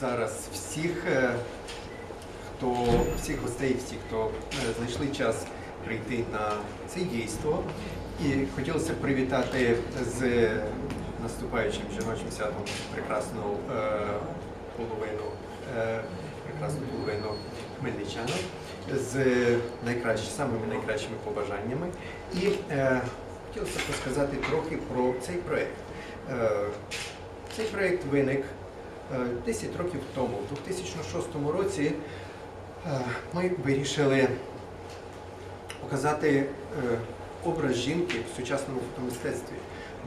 зараз всіх, е, хто всіх гостей, всіх, хто е, знайшли час прийти на це дійство. І хотілося б привітати з наступаючим жіночим святом прекрасну е, половину, прекрасну половину хмельничанок з найкращими, самими найкращими побажаннями. І е, хотілося б розказати трохи про цей проект. Е, цей проект виник 10 років тому, у 2006 році. е, Ми вирішили показати е, образ жінки в сучасному фотомистецтві.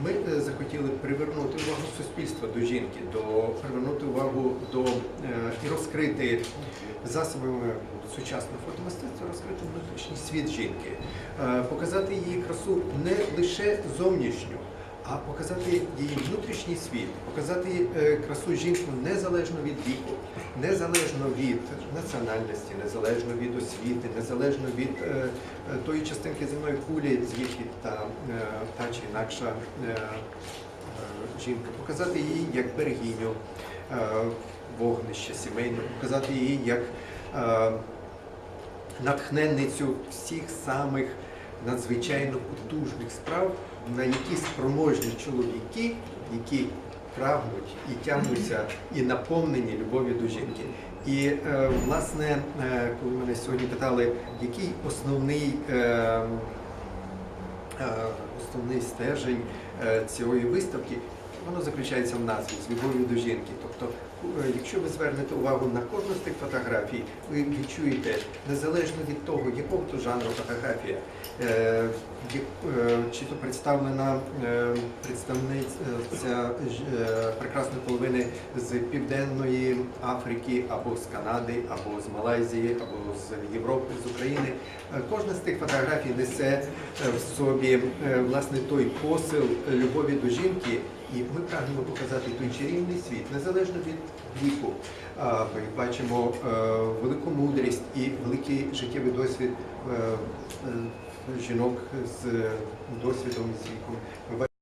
Ми е, захотіли привернути увагу суспільства до жінки, до привернути увагу до е, і розкрити засобами сучасного фотомистецтва, розкрити внутрішній світ жінки, Е, показати її красу не лише зовнішню, а показати її внутрішній світ, показати е, красу жінку незалежно від віку, незалежно від національності, незалежно від освіти, незалежно від е, е, тої частинки земної кулі, звідки та, та чи інакша жінка, показати її як берегиню е, вогнища сімейного, показати її як натхненницю всіх самих надзвичайно потужних справ, на які спроможні чоловіки, які прагнуть і тягнуться, і наповнені любов'ю до жінки. І е, власне, е, коли мене сьогодні питали, який основний, е, основний стержень цієї виставки, воно заключається в назві з любов'ю до жінки. Тобто, е, якщо ви звернете увагу на кожну з тих фотографій, ви відчуєте незалежно від того, якого то жанру фотографія, е, е, чи то представлена представниця прекрасної половини з Південної Африки, або з Канади, або з Малайзії, або з Європи, з України. Кожна з тих фотографій несе в собі власне той посил любові до жінки, і ми прагнемо показати той чарівний світ, незалежно від віку. Ми бачимо е, велику мудрість і великий життєвий досвід е, е, жінок з досвідом з віком.